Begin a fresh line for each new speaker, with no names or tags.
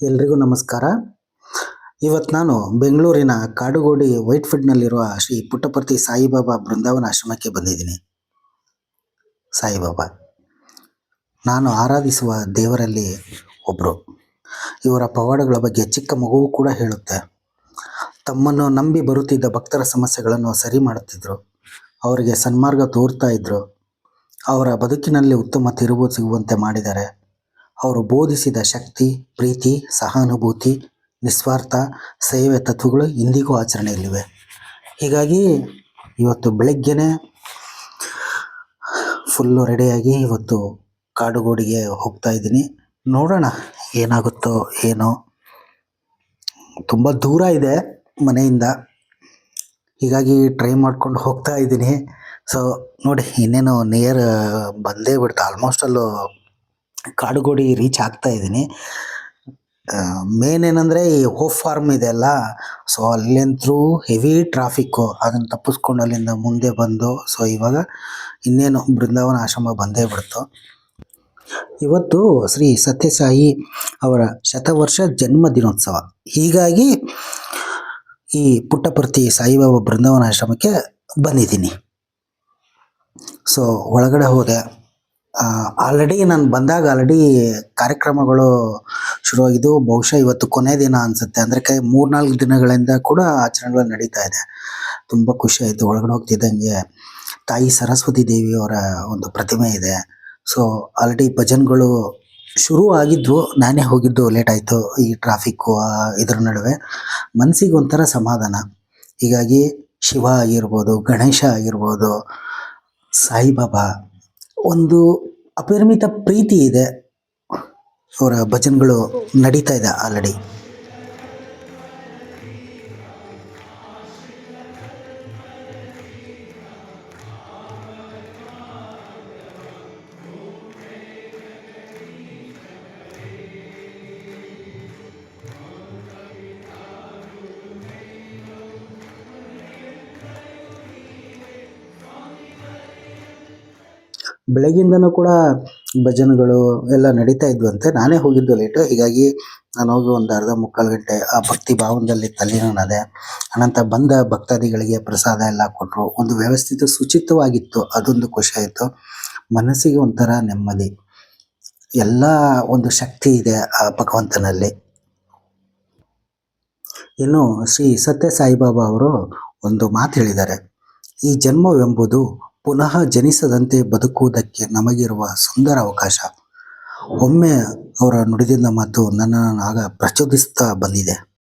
ಎಲ್ರಿಗೂ ನಮಸ್ಕಾರ. ಇವತ್ತು ನಾನು ಬೆಂಗಳೂರಿನ ಕಾಡುಗೋಡಿ ವೈಟ್ ಫೀಲ್ಡ್ನಲ್ಲಿರುವ ಶ್ರೀ ಪುಟ್ಟಪರ್ತಿ ಸಾಯಿಬಾಬಾ ಬೃಂದಾವನ ಆಶ್ರಮಕ್ಕೆ ಬಂದಿದ್ದೀನಿ. ಸಾಯಿಬಾಬಾ, ನಾನು ಆರಾಧಿಸುವ ದೇವರಲ್ಲಿ ಒಬ್ಬರು ಇವರ ಪವಾಡಗಳ ಬಗ್ಗೆ ಚಿಕ್ಕ ಮಗುವು ಕೂಡ ಹೇಳುತ್ತೆ. ತಮ್ಮನ್ನು ನಂಬಿ ಬರುತ್ತಿದ್ದ ಭಕ್ತರ ಸಮಸ್ಯೆಗಳನ್ನು ಸರಿ ಮಾಡುತ್ತಿದ್ದರು ಅವರಿಗೆ ಸನ್ಮಾರ್ಗ ತೋರ್ತಾ ಇದ್ದರು ಅವರ ಬದುಕಿನಲ್ಲಿ ಉತ್ತಮ ತಿರುವು ಸಿಗುವಂತೆ ಮಾಡಿದ್ದಾರೆ. ಅವರು ಬೋಧಿಸಿದ ಶಕ್ತಿ, ಪ್ರೀತಿ, ಸಹಾನುಭೂತಿ, ನಿಸ್ವಾರ್ಥ, ಸೇವೆ ತತ್ವಗಳು ಇಂದಿಗೂ ಆಚರಣೆಯಲ್ಲಿವೆ. ಹೀಗಾಗಿ ಇವತ್ತು ಬೆಳಗ್ಗೆನೇ ಫುಲ್ಲು ರೆಡಿಯಾಗಿ ಇವತ್ತು ಕಾಡುಗೋಡಿಗೆ ಹೋಗ್ತಾ ಇದ್ದೀನಿ. ನೋಡೋಣ ಏನಾಗುತ್ತೋ ಏನೋ. ತುಂಬ ದೂರ ಇದೆ ಮನೆಯಿಂದ. ಹೀಗಾಗಿ ಟ್ರೈ ಮಾಡ್ಕೊಂಡು ಹೋಗ್ತಾ ಇದ್ದೀನಿ. ಸೊ ನೋಡಿ, ಇನ್ನೇನು ನಿಯರ್ ಬಂದೇ ಬಿಡ್ತಾ ಆಲ್ಮೋಸ್ಟ್ ಅಲ್ಲೂ ಕಾಡುಗೋಡಿ ರೀಚ್ ಆಗ್ತಾ ಇದ್ದೀನಿ. ಮೇನ್ ಏನಂದರೆ ಈ ಹೋಪ್ ಫಾರ್ಮ್ ಇದೆ ಅಲ್ಲ ಸೊ ಅಲ್ಲಂತೂ ಹೆವಿ ಟ್ರಾಫಿಕ್ಕು ಅದನ್ನು ತಪ್ಪಿಸ್ಕೊಂಡು ಅಲ್ಲಿಂದ ಮುಂದೆ ಬಂದು ಸೊ ಇವಾಗ ಇನ್ನೇನು ಬೃಂದಾವನ ಆಶ್ರಮ ಬಂದೇ ಬಿಡ್ತು. ಇವತ್ತು ಶ್ರೀ ಸತ್ಯಸಾಯಿ ಅವರ ಶತವರ್ಷ ಜನ್ಮ ದಿನೋತ್ಸವ. ಹೀಗಾಗಿ ಈ ಪುಟ್ಟಪರ್ತಿ ಸಾಯಿಬಾಬಾ ಬೃಂದಾವನ ಆಶ್ರಮಕ್ಕೆ ಬಂದಿದ್ದೀನಿ. ಸೊ ಒಳಗಡೆ ಹೋದೆ. ಆಲ್ರೆಡಿ ನಾನು ಬಂದಾಗ ಆಲ್ರೆಡಿ ಕಾರ್ಯಕ್ರಮಗಳು ಶುರುವಾಗಿದ್ದು, ಬಹುಶಃ ಇವತ್ತು ಕೊನೆ ದಿನ ಅನಿಸುತ್ತೆ. ಅಂದರೆ ಕೈ ಮೂರ್ನಾಲ್ಕು ದಿನಗಳಿಂದ ಕೂಡ ಆಚರಣೆಗಳು ನಡೀತಾ ಇದೆ. ತುಂಬ ಖುಷಿ ಆಯಿತು. ಒಳಗಡೆ ಹೋಗ್ತಿದ್ದಂಗೆ ತಾಯಿ ಸರಸ್ವತಿ ದೇವಿಯವರ ಒಂದು ಪ್ರತಿಮೆ ಇದೆ. ಸೊ ಆಲ್ರೆಡಿ ಭಜನ್ಗಳು ಶುರು ಆಗಿದ್ವು ನಾನೇ ಹೋಗಿದ್ದು ಲೇಟ್ ಆಯಿತು ಈ ಟ್ರಾಫಿಕ್ಕು ಇದ್ರ ನಡುವೆ. ಮನಸ್ಸಿಗೆ ಒಂಥರ ಸಮಾಧಾನ. ಹೀಗಾಗಿ ಶಿವ ಆಗಿರ್ಬೋದು, ಗಣೇಶ ಆಗಿರ್ಬೋದು, ಸಾಯಿಬಾಬಾ ಒಂದು ಅಪರಿಮಿತ ಪ್ರೀತಿ ಇದೆ. ಅವರ ಭಜನ್ಗಳು ನಡೀತಾ ಇದೆ ಆಲ್ರೆಡಿ ಬೆಳಗ್ಗಿಂದನೂ ಕೂಡ ಭಜನೆಗಳು ಎಲ್ಲ ನಡೀತಾ ಇದ್ವಂತೆ ನಾನೇ ಹೋಗಿದ್ದು ಲೇಟು ಹೀಗಾಗಿ ನಾನು ಹೋಗಿ ಒಂದು ಅರ್ಧ ಮುಕ್ಕಾಲು ಗಂಟೆ ಆ ಭಕ್ತಿ ಭಾವನದಲ್ಲಿ ತಲ್ಲೀನನಾದೆ. ಅನಂತರ ಬಂದ ಭಕ್ತಾದಿಗಳಿಗೆ ಪ್ರಸಾದ ಎಲ್ಲ ಕೊಟ್ಟರು ಒಂದು ವ್ಯವಸ್ಥಿತ ಶುಚಿತ್ವವಾಗಿತ್ತು ಅದೊಂದು ಖುಷಿ ಆಯಿತು. ಮನಸ್ಸಿಗೆ ಒಂಥರ ನೆಮ್ಮದಿ. ಎಲ್ಲ ಒಂದು ಶಕ್ತಿ ಇದೆ ಆ ಭಗವಂತನಲ್ಲಿ. ಇನ್ನು ಶ್ರೀ ಸತ್ಯ ಸಾಯಿಬಾಬಾ ಅವರು ಒಂದು ಮಾತು ಹೇಳಿದ್ದಾರೆ. ಈ ಜನ್ಮವೆಂಬುದು ಪುನಃ ಜನಿಸದಂತೆ ಬದುಕುವುದಕ್ಕೆ ನಮಗಿರುವ ಸುಂದರ ಅವಕಾಶ. ಒಮ್ಮೆ ಅವರ ನುಡಿದಿಂದ ಮಾತು ನನ್ನನ್ನು ಆಗ ಪ್ರಚೋದಿಸ್ತಾ ಬಂದಿದೆ.